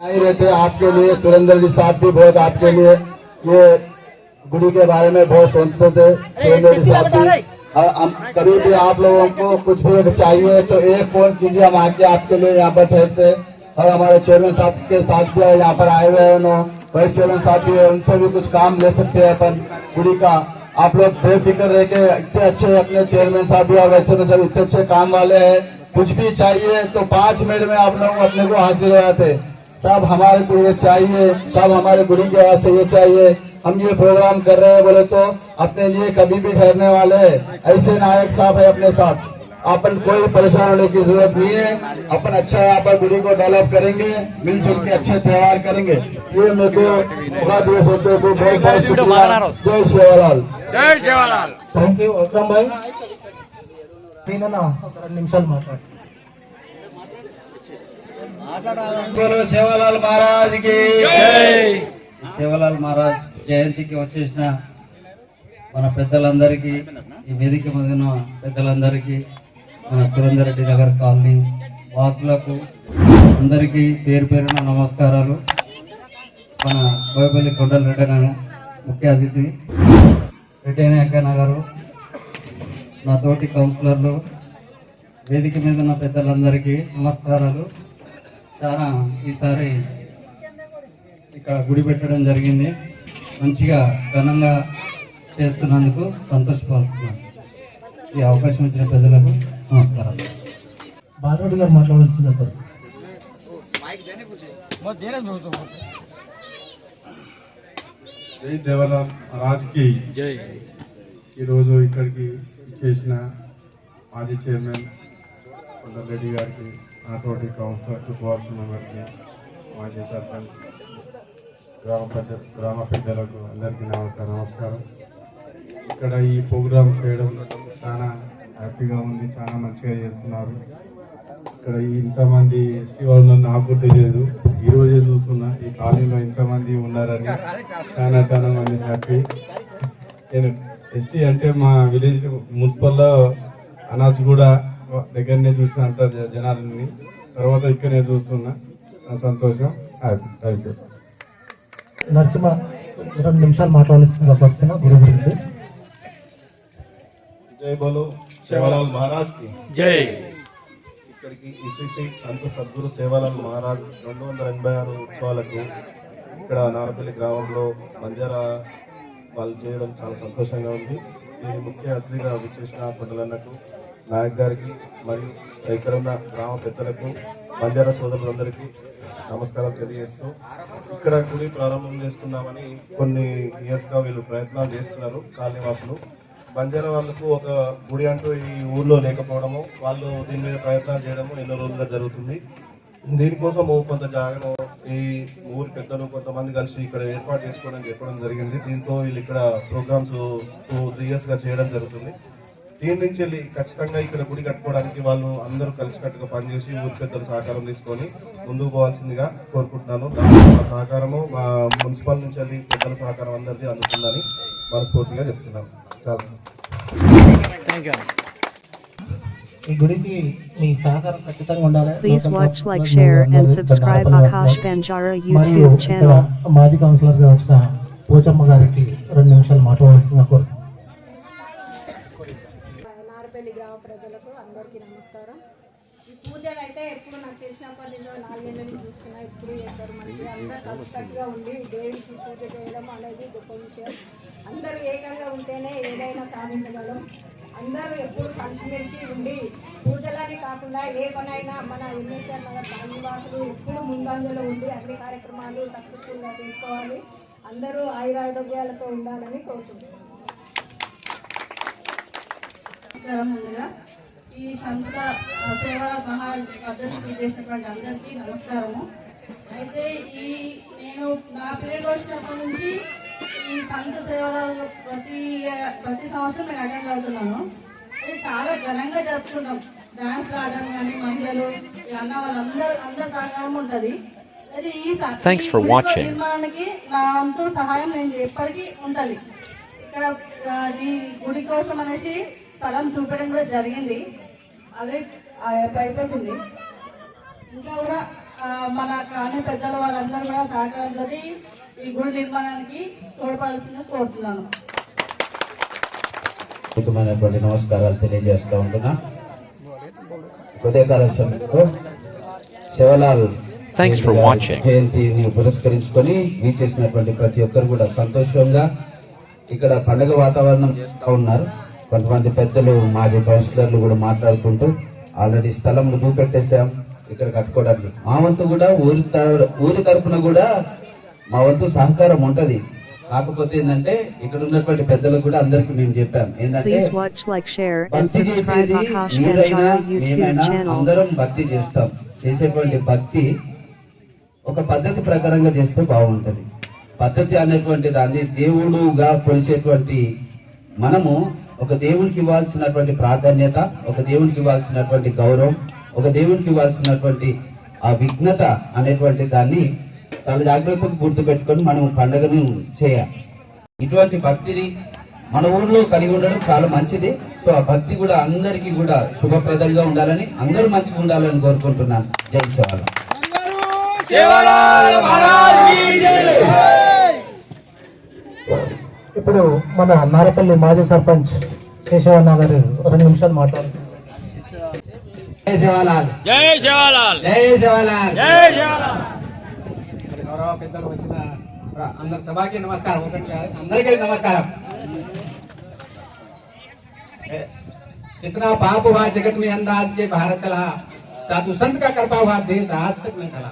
रहते आपके लिए सुरेंद्र जी साहब भी बहुत आपके लिए ये गुड़ी के बारे में बहुत सोचते थे सुरेंद्र जी साहब भी। और हम कभी भी आप लोगों को कुछ भी चाहिए तो एक फ़ोन कीजिए हम आके आपके लिए यहाँ पर ठहरते और हमारे चेयरमैन साहब के साथ भी यहाँ पर आए हुए हैं वाइस चेयरमैन साहब भी है उनसे भी कुछ काम ले सकते हैं अपन गुड़ी का। आप लोग बेफिक्र रह के इतने अच्छे अपने चेयरमैन साहब भी और वैसे मतलब इतने अच्छे काम वाले हैं। कुछ भी चाहिए तो पाँच मिनट में आप लोग अपने को हाथ दिलवाते। सब हमारे को ये चाहिए सब हमारे गुरु के हाथ से ये चाहिए। हम ये प्रोग्राम कर रहे हैं बोले तो अपने लिए कभी भी ठहरने वाले हैं। ऐसे नायक साहब है अपने साथ। अपन कोई परेशान होने की ज़रूरत नहीं है। अपन अच्छा यहाँ पर गुड़ी को डेवलप करेंगे मिलजुल के अच्छे त्यौहार करेंगे। ये मेरे को बहुत बहुत शुक्रिया। जय सेवालाल జై జవహర్లాల్. థ్యాంక్ యూ ఒక రెండు నిమిషాలు మాట్లాడు. శివలాల్ మహారాజ్కి. శివలాల్ మహారాజ్ జయంతికి వచ్చేసిన మన పెద్దలందరికీ ఈ వేదిక మొదలైన పెద్దలందరికీ మన సురేందర్ రెడ్డి నగర్ కాలనీ వాసులకు అందరికీ పేరు పేరున నమస్కారాలు. మన బోయపల్లి కొండల రెడ్డి ముఖ్య అతిథి. రెడ్డి అక్క గారు నా తోటి కౌన్సిలర్లు వేదిక మీద ఉన్న పెద్దలందరికీ నమస్కారాలు. చాలా ఈసారి ఇక్కడ గుడి పెట్టడం జరిగింది. మంచిగా ఘనంగా చేస్తున్నందుకు సంతోషపడుతున్నాను. ఈ అవకాశం ఇచ్చిన ప్రజలకు నమస్కారం బాలరెడ్డి గారు మాట్లాడాల్సింది అతను జై దేవలాల్ రాజ్కి జై. ఈరోజు ఇక్కడికి చేసిన మాజీ చైర్మన్ కొండరెడ్డి గారికి నాతోటి కౌన్సిలర్ సుభాష్ గారికి మాజీ సర్పంచ్ గ్రామ పంచాయత్ గ్రామ పెద్దలకు అందరికీ నమస్కారం నమస్కారం. ఇక్కడ ఈ ప్రోగ్రాం చేయడం చాలా హ్యాపీగా ఉంది చాలా మంచిగా చేస్తున్నారు. ఇక్కడ ఇంతమంది ఎస్టీ వాళ్ళు నాకు తెలియదు ఈ రోజే చూస్తున్నా. ఈ కాలనీలో ఇంతమంది ఉన్నారని చాలా చాలా మంది హ్యాపీ నేను ఎస్టీ అంటే మా విలేజ్ మున్సిపల్లో అనాథ్ కూడా దగ్గరనే చూసిన అంత జ- జనాలని. తర్వాత ఇక్కడనే చూస్తున్నా. సంతోషం. హ్యాపీ థ్యాంక్ యూ నరసింహ రెండు నిమిషాలు మాట్లాడాల్సింది పడుతున్నా గుడి గురించి. జై బోలో సేవాలాల్ మహారాజ్ జై. ఇక్కడికి ఇసిసి సంత సద్గురు సేవాలాల్ మహారాజ్ రెండు వందల ఎనభై ఆరు ఉత్సవాలకు ఇక్కడ నారపల్లి గ్రామంలో బంజారా వాళ్ళు చేయడం చాలా సంతోషంగా ఉంది. నేను ముఖ్య అతిథిగా విచ్చేసిన పండుగలకు నాయక్ గారికి మరియు ఇక్కడ ఉన్న గ్రామ పెద్దలకు బంజారా సోదరులందరికీ నమస్కారం తెలియజేస్తూ ఇక్కడ గుడి ప్రారంభం చేసుకున్నామని కొన్ని ఇయర్స్గా వీళ్ళు ప్రయత్నాలు చేస్తున్నారు. కాలనీవాసులు బంజారా వాళ్ళకు ఒక గుడి అంటూ ఈ ఊర్లో లేకపోవడము వాళ్ళు దీని మీద ప్రయత్నాలు చేయడము ఎన్నో రోజులుగా జరుగుతుంది. దీనికోసం కొంత జాగను ఈ ఊరి పెద్దలు కొంతమంది కలిసి ఇక్కడ ఏర్పాటు చేసుకోవడం చెప్పడం జరిగింది. దీంతో వీళ్ళు ఇక్కడ ప్రోగ్రామ్స్ టూ త్రీ ఇయర్స్గా చేయడం జరుగుతుంది. దీని నుంచి వెళ్ళి ఖచ్చితంగా ఇక్కడ గుడి కట్టుకోవడానికి వాళ్ళు అందరూ కలిసికట్టుగా పనిచేసి ఊరి పెద్దల సహకారం తీసుకొని ముందుకు పోవాల్సిందిగా కోరుకుంటున్నాను. మా సహకారము మా మున్సిపల్ నుంచి వెళ్ళి పెద్దల సహకారం అందరిది అందుతుందని మనస్ఫూర్తిగా చెప్తున్నాను. చాలా థ్యాంక్ యూ ఈ గుడికి మీ సహకారం ఖచ్చితంగా ఉండాలి. Please watch, like, share, and subscribe Akash Banjara YouTube channel. మాజీ కౌన్సిలర్గా వచ్చిన పోచమ్మ గారికి రెండు నిమిషాలు మాట్లాడాల్సిందిగా కోరుతున్నాను నారపల్లి గ్రామ ప్రజలకు అందరికీ నమస్కారం ఈ పూజలు అయితే ఎప్పుడు నాకు తెలిసినప్పటి నుంచి ఒక నాలుగేళ్ళ నుంచి చూస్తున్నా ఎప్పుడు చేస్తారు. మంచిగా అందరు కలిసికట్టుగా ఉండి దేవుడికి పూజ చేయడం అనేది గొప్ప విషయం. అందరూ ఏకంగా ఉంటేనే ఏదైనా సాధించగలం. అందరూ ఎప్పుడు కలిసిమెలిసి ఉండి పూజలని కాకుండా ఏ పనైనా మన ఎంఎస్ఆర్ నగర్ కాలనీవాసులు ఎప్పుడు ముందంజలో ఉండి అన్ని కార్యక్రమాలు సక్సెస్ఫుల్గా చేసుకోవాలి. అందరూ ఆయురారోగ్యాలతో ఉండాలని కోరుకుంటున్నాను ముందుగా. ఈ ఆ, సేవా మహా పద్ధతి చేసినటువంటి అందరికీ నమస్కారము. అయితే ఈ నేను నా పేరు వచ్చినప్పటి నుంచి ఈ సంత సేవలు ప్రతి ప్రతి సంవత్సరం నేను అటెండ్ అవుతున్నాను. అది చాలా ఘనంగా జరుపుకుంటాం. డాన్స్ ఆడడం కానీ మహిళలు అన్న వాళ్ళందరూ అందరి సహకారం ఉంటుంది. అది ఈ స- Thanks ఈ for గుడిలో watching. నిర్మాణానికి నా వంతు సహాయం నేను ఎప్పటికీ ఉంటుంది. ఇక్కడ ఈ గుడి కోసం అనేసి స్థలం చూపడం కూడా జరిగింది. అదే ఇంకా కూడా మన కాని పెద్దల వాళ్ళందరూ కూడా ఈ గుడి నిర్మాణానికి కోరుతున్నాను. అద్భుతమైనటువంటి నమస్కారాలు తెలియజేస్తూ ఉంటున్నా. ఉదయకాల సమయంలో శివలాల్ గారి watching. జయంతిని పురస్కరించుకొని వీచేసినటువంటి ప్రతి ఒక్కరు కూడా సంతోషంగా ఇక్కడ పండగ వాతావరణం చేస్తూ ఉన్నారు. కొంతమంది పెద్దలు మాజీ కౌన్సిలర్లు కూడా మాట్లాడుకుంటూ ఆల్రెడీ స్థలం చూపెట్టేశాం ఇక్కడ కట్టుకోవడానికి. మా వంతు కూడా ఊరి ఊరి తరపున కూడా మా వంతు సహకారం ఉంటది. కాకపోతే ఏంటంటే ఇక్కడ ఉన్నటువంటి పెద్దలకు కూడా అందరికి మేము చెప్పాం. ఏంటంటే. అందరం భక్తి చేస్తాం. చేసేటువంటి భక్తి ఒక పద్ధతి ప్రకారంగా చేస్తే బాగుంటది. పద్ధతి అనేటువంటి దాన్ని దేవుడుగా కొలిచేటువంటి మనము ఒక దేవునికి ఇవ్వాల్సినటువంటి ప్రాధాన్యత ఒక దేవునికి ఇవ్వాల్సినటువంటి గౌరవం ఒక దేవునికి ఇవ్వాల్సినటువంటి ఆ విఘ్నత అనేటువంటి దాన్ని చాలా జాగ్రత్తగా గుర్తు పెట్టుకొని మనం పండుగను చేయాలి. ఇటువంటి భక్తిని మన ఊర్లో కలిగి ఉండడం చాలా మంచిది. సో ఆ భక్తి కూడా అందరికీ కూడా శుభప్రదంగా ఉండాలని అందరూ మంచిగా ఉండాలని కోరుకుంటున్నాను. జై శివాల ఇప్పుడు మన నారపల్లి మాజీ సర్పంచ్ కేశవన్న గారు రెండు నిమిషాలు మాట్లాడుతున్నారు జై శివాలాల్ जय सेवालाल జై శివాలాల్ जय सेवालाल గౌరవ పెద్దలు వచ్చిన ప్ర- అందరి సభకి నమస్కారం ఒకటి కాదు, అందరికీ నమస్కారం ए, कितना पाप हुआ जगत में अंदाज के बाहर चला साधु संत का कृपा हुआ देश आज तक नहीं चला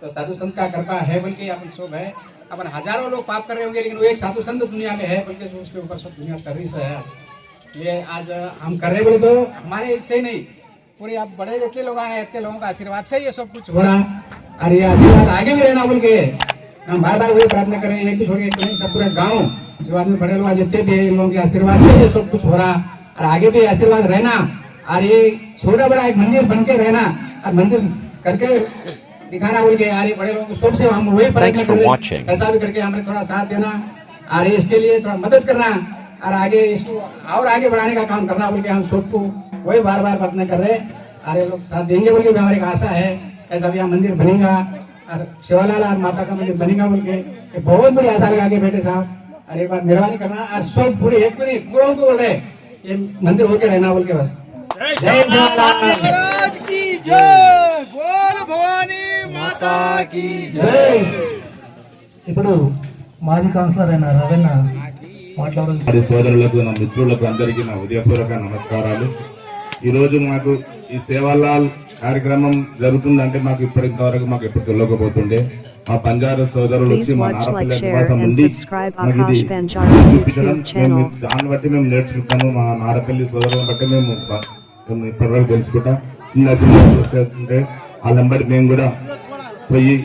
तो साधु संत का कृपा है बोल के अपन शुभ है अपन हज़ारों लोग पाप कर रहे होंगे, लेकिन वो एक साधु संत दुनिया में है बोल के जो उसके ऊपर सब दुनिया कर रही है। ये आज हम कर रहे बोले तो हमारे इससे ही नहीं, पूरे आप बड़े जितने लोग आए इतने लोगों का आशीर्वाद से ये सब कुछ हो रहा। और ये आशीर्वाद आगे भी रहना बोल के। हम बार बार वही प्रार्थना कर रहे हैं नहीं, सब पूरा गाँव, जो आदमी बड़े लोग जितने भी हैं, इन लोगों के आशीर्वाद से ये सब कुछ हो रहा। और आगे भी आशीर्वाद रहना। और ये छोटा बड़ा एक मंदिर बन के रहना। और मंदिर करके दिखाना बोल के यार ये बड़े लोगों को सबसे हम वही हैं। ऐसा भी करके हमें थोड़ा साथ देना और इसके लिए थोड़ा मदद करना और आगे इसको और आगे बढ़ाने का काम करना बोल के हम सबको वही बार बार प्रार्थना कर रहे हैं। और ये लोग साथ देंगे बोल के भी हमारी एक आशा है ऐसा भी यहाँ मंदिर बनेगा और शिवालाल और माता का मंदिर बनेगा बोल के बहुत बड़ी आशा लगा के बैठे साहब। और एक बार मेहरबानी करना और सब पूरे एक मिनट पूरा उनको बोल रहे ये मंदिर होके रहना बोल के बस। जय की जय। ఇప్పుడు మాజీ కౌన్సిలర్ అయిన మాట్లాడాలి సోదరులకు నా మిత్రులకు అందరికీ నా ఉదయపూర్వక నమస్కారాలు. ఈరోజు మాకు ఈ సేవాలాల్ కార్యక్రమం జరుగుతుందంటే మాకు ఇప్పటివరకు మాకు ఎప్పుడు తెలియకపోతుండే మా పంజార సోదరులు వచ్చి మా నారపల్లి నివాసం ఉంది. దాన్ని బట్టి మేము నేర్చుకుంటాము. మా నారపల్లి సోదరులను బట్టి మేము ఇప్పటివరకు తెలుసుకుంటాం. చిన్న చిన్న వస్తే వాళ్ళంబడి మేము కూడా పోయి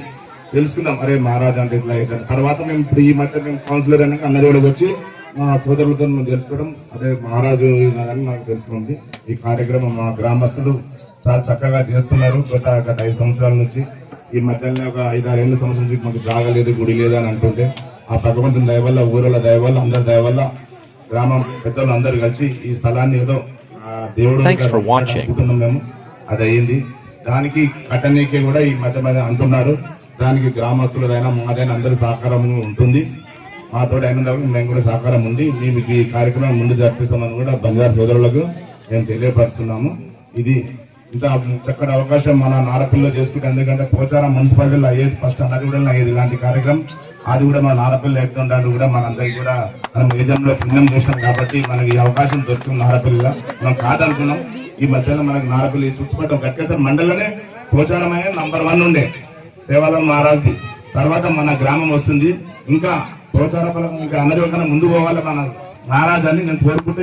తెలుసుకున్నాం అరే మహారాజ్ అంటే ఇట్లా ఇట్లా. తర్వాత మేము ఇప్పుడు ఈ మధ్య మేము కౌన్సిలర్ అయినాక అన్న దగ్గరకు వచ్చి మా సోదరులతో మేము తెలుసుకోవడం. అదే మహారాజు అని నాకు తెలుసుకుంది. ఈ కార్యక్రమం మా గ్రామస్తులు చాలా చక్కగా చేస్తున్నారు. గత గత ఐదు సంవత్సరాల నుంచి. ఈ మధ్యలోనే ఒక ఐదు ఆరు ఏళ్ళ సంవత్సరం నుంచి మాకు జాగా లేదు గుడి లేదు అని అంటుంటే ఆ భగవంతుని దయ వల్ల ఊరల దయ వల్ల అందరి దయ వల్ల గ్రామం పెద్దలు అందరూ కలిసి ఈ స్థలాన్ని ఏదో ఆ దేవుడు. అనుకుంటున్నాం మేము. అది అయ్యింది దానికి కట్టనీకి కూడా ఈ మధ్య మధ్య అంటున్నారు. దానికి గ్రామస్తులదైనా మాదైనా అందరి సహకారం ఉంటుంది. మాతో అయిన మేము కూడా సహకారం ఉంది. మేము ఈ కార్యక్రమం ముందు జరిపిస్తామని కూడా బంజారు సోదరులకు మేము తెలియపరుస్తున్నాము. ఇది ఇంత చక్కటి అవకాశం మన నారపిల్ల చేసుకుంటే ఎందుకంటే పోచారం మున్సిపాలిటీలో అయ్యేది ఫస్ట్ అన్నది కూడా అయ్యేది ఇలాంటి కార్యక్రమం. అది కూడా మన నారపిల్ల ఎక్కుతుంటాను కూడా మనందరికీ కూడా మనం ఏజెంట్లో పుణ్యం చేసినాం కాబట్టి మనకి ఈ అవకాశం దొరికింది నారపల్లిగా మనం కాదనుకున్నాం. ఈ మధ్యలో మనకి నారపల్లి చుట్టుపక్కల గట్కేశ్వర మండలనే పోచారం అయ్యే నంబర్ వన్ ఉండే సేవాలం మహారాజ్ది. తర్వాత మన గ్రామం వస్తుంది. ఇంకా ప్రోచార ఫలం ఇంకా అందరి ముందు పోవాలి మన మహారాజ్ అని నేను కోరుకుంటూ